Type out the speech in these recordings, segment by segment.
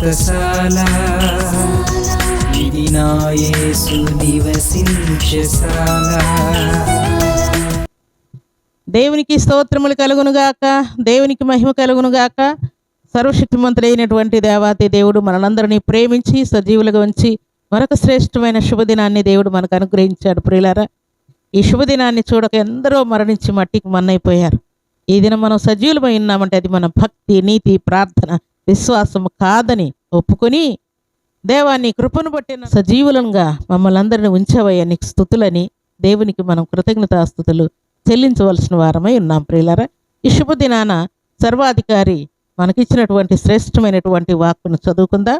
వ్రతశాల ఇది నా నివసించశాల దేవునికి స్తోత్రములు కలుగునుగాక దేవునికి మహిమ కలుగునుగాక సర్వశక్తిమంతుడైనటువంటి దేవాతి దేవుడు మనలందరినీ ప్రేమించి సజీవులుగా ఉంచి మరొక శ్రేష్టమైన శుభదినాన్ని దేవుడు మనకు అనుగ్రహించాడు. ప్రియులారా ఈ శుభదినాన్ని చూడక ఎందరో మరణించి మట్టికి మన్నైపోయారు. ఈ దినం మనం సజీవులమై ఉన్నామంటే అది మన భక్తి నీతి ప్రార్థన. విశ్వాసం కాదని ఒప్పుకొని దేవాన్ని కృపను పట్టిన సజీవులంగా మమ్మల్ని అందరిని ఉంచవయ్యా నీకు స్థుతులని దేవునికి మనం కృతజ్ఞతాస్థుతులు చెల్లించవలసిన వారమై ఉన్నాం. ప్రియులారా ఈ శుభదినాన సర్వాధికారి మనకిచ్చినటువంటి శ్రేష్టమైనటువంటి వాక్కును చదువుకుందా.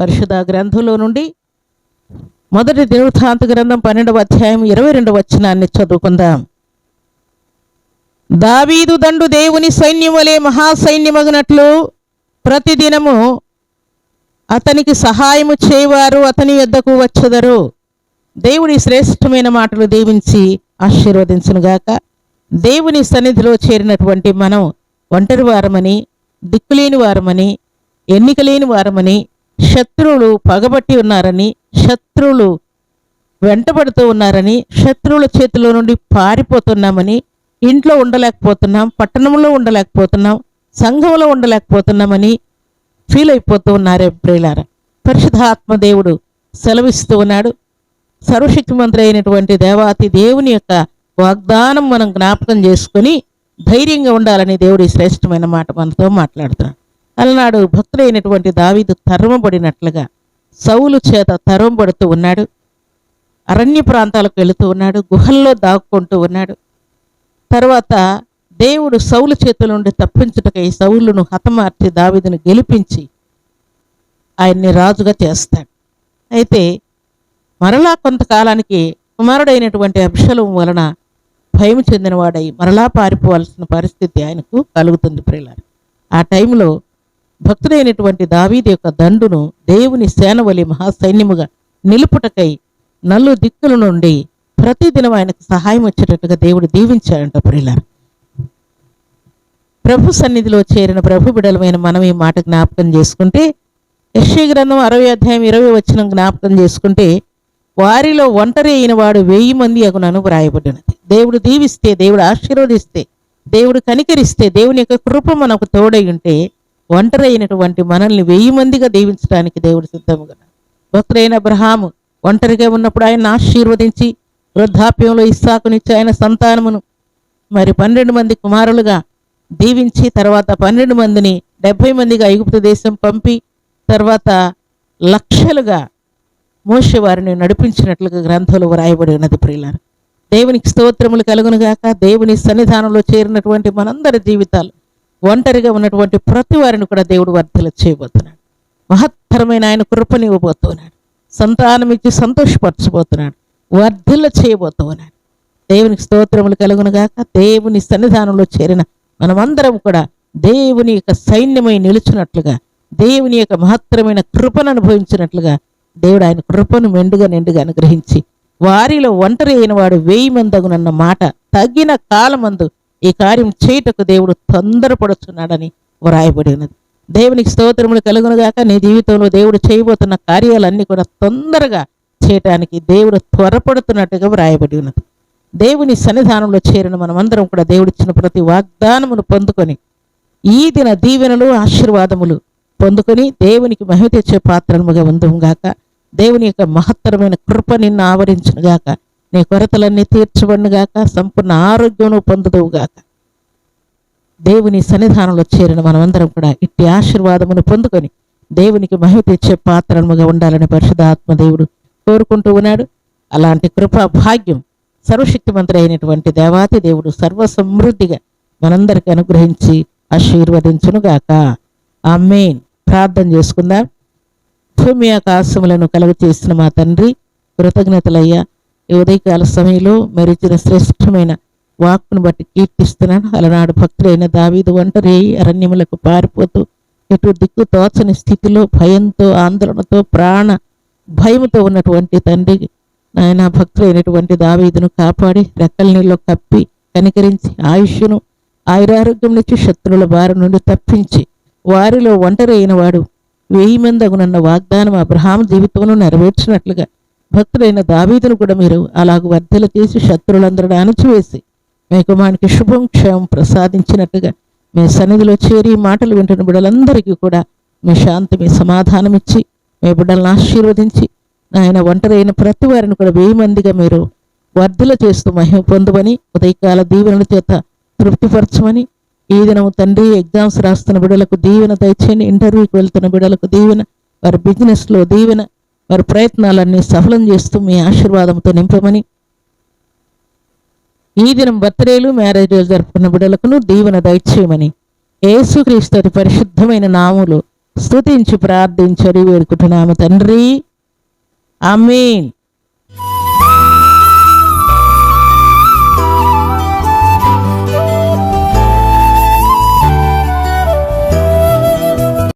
పరిశుధ గ్రంథంలో నుండి మొదటి దినవృత్తాంత గ్రంథం పన్నెండవ అధ్యాయం ఇరవై రెండవ వచనాన్ని చదువుకుందాం. దావీదు దండు దేవుని సైన్యములే మహాసైన్యమగినట్లు ప్రతిదినము అతనికి సహాయము చేయవారు అతని యొద్దకు వచ్చెదరు. దేవుని శ్రేష్టమైన మాటలు దీవించి ఆశీర్వదించునుగాక. దేవుని సన్నిధిలో చేరినటువంటి మనం ఒంటరి వారమని దిక్కులేని వారమని ఎన్నిక లేని వారమని శత్రువులు పగబట్టి ఉన్నారని శత్రువులు వెంటబడుతూ ఉన్నారని శత్రువుల చేతిలో నుండి పారిపోతున్నామని ఇంట్లో ఉండలేకపోతున్నాం పట్టణంలో ఉండలేకపోతున్నాం సంఘంలో ఉండలేకపోతున్నామని ఫీల్ అయిపోతూ ఉన్నారు ప్రియులారా. పరిశుధాత్మ దేవుడు సెలవిస్తూ ఉన్నాడు. సర్వశక్తిమంతుడు అయినటువంటి దేవాతి దేవుని యొక్క వాగ్దానం మనం జ్ఞాపకం చేసుకొని ధైర్యంగా ఉండాలని దేవుడి శ్రేష్టమైన మాట మనతో మాట్లాడుతున్నాడు. అలనాడు భక్తుడైనటువంటి దావీదు తరమబడినట్లుగా సౌలు చేత తరమబడుతూ ఉన్నాడు. అరణ్య ప్రాంతాలకు వెళుతూ ఉన్నాడు. గుహల్లో దాక్కుంటూ ఉన్నాడు. తర్వాత దేవుడు సౌలు చేతుల నుండి తప్పించుటకై సౌలును హతమార్చి దావీదును గెలిపించి ఆయన్ని రాజుగా చేస్తాడు. అయితే మరలా కొంతకాలానికి కుమారుడైనటువంటి అభిషలం వలన భయం చెందినవాడై మరలా పారిపోవాల్సిన పరిస్థితి ఆయనకు కలుగుతుంది ప్రియులారు. ఆ టైంలో భక్తుడైనటువంటి దావీది యొక్క దండును దేవుని సేనవలి మహాసైన్యముగా నిలుపుటకై నలు దిక్కుల నుండి ప్రతిదినం ఆయనకు సహాయం వచ్చేటట్టుగా దేవుడు దీవించాడంట ప్రియులారు. ప్రభు సన్నిధిలో చేరిన ప్రభు బిడలమైన మనం ఈ మాట జ్ఞాపకం చేసుకుంటే యశ్వ గ్రంథం అరవై అధ్యాయం ఇరవై వచ్చిన జ్ఞాపకం చేసుకుంటే వారిలో ఒంటరి అయిన వాడు వెయ్యి మంది అగునను వ్రాయబడినది. దేవుడు దీవిస్తే దేవుడు ఆశీర్వదిస్తే దేవుడు కనికరిస్తే దేవుని యొక్క కృప మనకు తోడై ఉంటే ఒంటరి అయినటువంటి మనల్ని వెయ్యి మందిగా దీవించడానికి దేవుడు సిద్ధముగా భక్తులైన అబ్రహాము ఒంటరిగా ఉన్నప్పుడు ఆయన ఆశీర్వదించి వృద్ధాప్యంలో ఇస్సాకునిచ్చి ఆయన సంతానమును మరి పన్నెండు మంది కుమారులుగా దీవించి తర్వాత పన్నెండు మందిని డెబ్భై మందిగా ఐగుప్తు దేశం పంపి తర్వాత లక్షలుగా మోసే వారిని నడిపించినట్లుగా గ్రంథంలో వ్రాయబడి ఉన్నది ప్రియులారు. దేవునికి స్తోత్రములు కలుగునుగాక దేవుని సన్నిధానంలో చేరినటువంటి మనందరి జీవితాలు ఒంటరిగా ఉన్నటువంటి ప్రతి వారిని కూడా దేవుడు వర్ధల చేయబోతున్నాడు. మహత్తరమైన ఆయన కృపని ఇవ్వబోతున్నాడు. సంతానం ఇచ్చి సంతోషపరచబోతున్నాడు. వర్ధిల్ల చేయబోతున్నాడు. దేవునికి స్తోత్రములు కలుగునుగాక దేవుని సన్నిధానంలో చేరిన మనమందరం కూడా దేవుని యొక్క సైన్యమై నిలుచున్నట్లుగా దేవుని యొక్క మహత్తరమైన కృపను అనుభవించినట్లుగా దేవుడు ఆయన కృపను మెండుగా నిండుగా అనుగ్రహించి వారిలో ఒంటరి అయిన వాడు వేయి మందగునన్న మాట తగిన కాలమందు ఈ కార్యం చేయుటకు దేవుడు తొందరపడుచున్నాడని వ్రాయబడి ఉన్నది. దేవునికి స్తోత్రములు కలుగునుగాక నీ జీవితంలో దేవుడు చేయబోతున్న కార్యాలన్నీ కూడా తొందరగా చేయటానికి దేవుడు త్వరపడుతున్నట్టుగా వ్రాయబడి ఉన్నది. దేవుని సన్నిధానంలో చేరిన మనమందరం కూడా దేవుడిచ్చిన ప్రతి వాగ్దానమును పొందుకొని ఈ దిన దీవెనలు ఆశీర్వాదములు పొందుకొని దేవునికి మహిమ తెచ్చే పాత్రముగా ఉందుగాక దేవుని యొక్క మహత్తరమైన కృప నిన్ను ఆవరించునుగాక నీ కొరతలన్నీ తీర్చబడినగాక సంపూర్ణ ఆరోగ్యమును పొందుదువుగాక దేవుని సన్నిధానంలో చేరిన మనమందరం కూడా ఇట్టి ఆశీర్వాదమును పొందుకొని దేవునికి మహిమ తెచ్చే పాత్రముగా ఉండాలని పరిశుధాత్మ దేవుడు కోరుకుంటూ ఉన్నాడు. అలాంటి కృపా భాగ్యం సర్వశక్తిమంతుడు అయినటువంటి దేవాతి దేవుడు సర్వ సమృద్ధిగా మనందరికి అనుగ్రహించి ఆశీర్వదించునుగాక. ఆమెన్. ప్రార్థన చేసుకుందాం. భూమి ఆకాశములను కలుగు చేసిన మా తండ్రి కృతజ్ఞతలయ్యా. ఈ ఉదయకాల సమయంలో మెరిచిన శ్రేష్టమైన వాక్కును బట్టి కీర్తిస్తున్నాను. అలనాడు భక్తులైన దావీదు ఒంటరి అరణ్యములకు పారిపోతూ ఎటు దిక్కు తోచని స్థితిలో భయంతో ఆందోళనతో ప్రాణ భయముతో ఉన్నటువంటి తండ్రి నాయన భక్తులైనటువంటి దావీదును కాపాడి రెక్కల నీళ్ళు కప్పి కనికరించి ఆయుష్ను ఆయురారోగ్యం నుంచి శత్రువుల బారి నుండి తప్పించి వారిలో ఒంటరి అయిన వాడు వెయ్యి మంది అగునన్న వాగ్దానం అబ్రహాం జీవితంలో నెరవేర్చినట్లుగా భక్తుడైన దావీదును కూడా మీరు అలాగ వర్ధలు చేసి శత్రులందరూ అణచివేసి మీ కుమారునికి శుభం క్షేమం ప్రసాదించినట్టుగా మీ సన్నిధిలో చేరి మాటలు వింటున్న బిడ్డలందరికీ కూడా మీ శాంతి మీ సమాధానం ఇచ్చి మీ బిడ్డలను ఆశీర్వదించి ఆయన ఒంటరైన ప్రతి వారిని కూడా వెయ్యి మందిగా మీరు వర్ధల చేస్తూ మహిమ పొందమని ఉదయకాల దీవెనల చేత తృప్తిపరచమని ఈ దినము తండ్రి ఎగ్జామ్స్ రాస్తున్న బిడ్డలకు దీవెన దయచేయండి. ఇంటర్వ్యూకి వెళ్తున్న బిడ్డలకు దీవెన వారి బిజినెస్లో దీవెన వారి ప్రయత్నాలన్నీ సఫలం చేస్తూ మీ ఆశీర్వాదంతో నింపమని ఈ దినం బర్త్డేలు మ్యారేజ్లు జరుపుకున్న బిడ్డలకును దీవెన దయచేయమని ఏసుక్రీస్తు పరిశుద్ధమైన నాములు స్తుతించి ప్రార్థించడి వేడుకుంటున్నాము తండ్రి. Amén.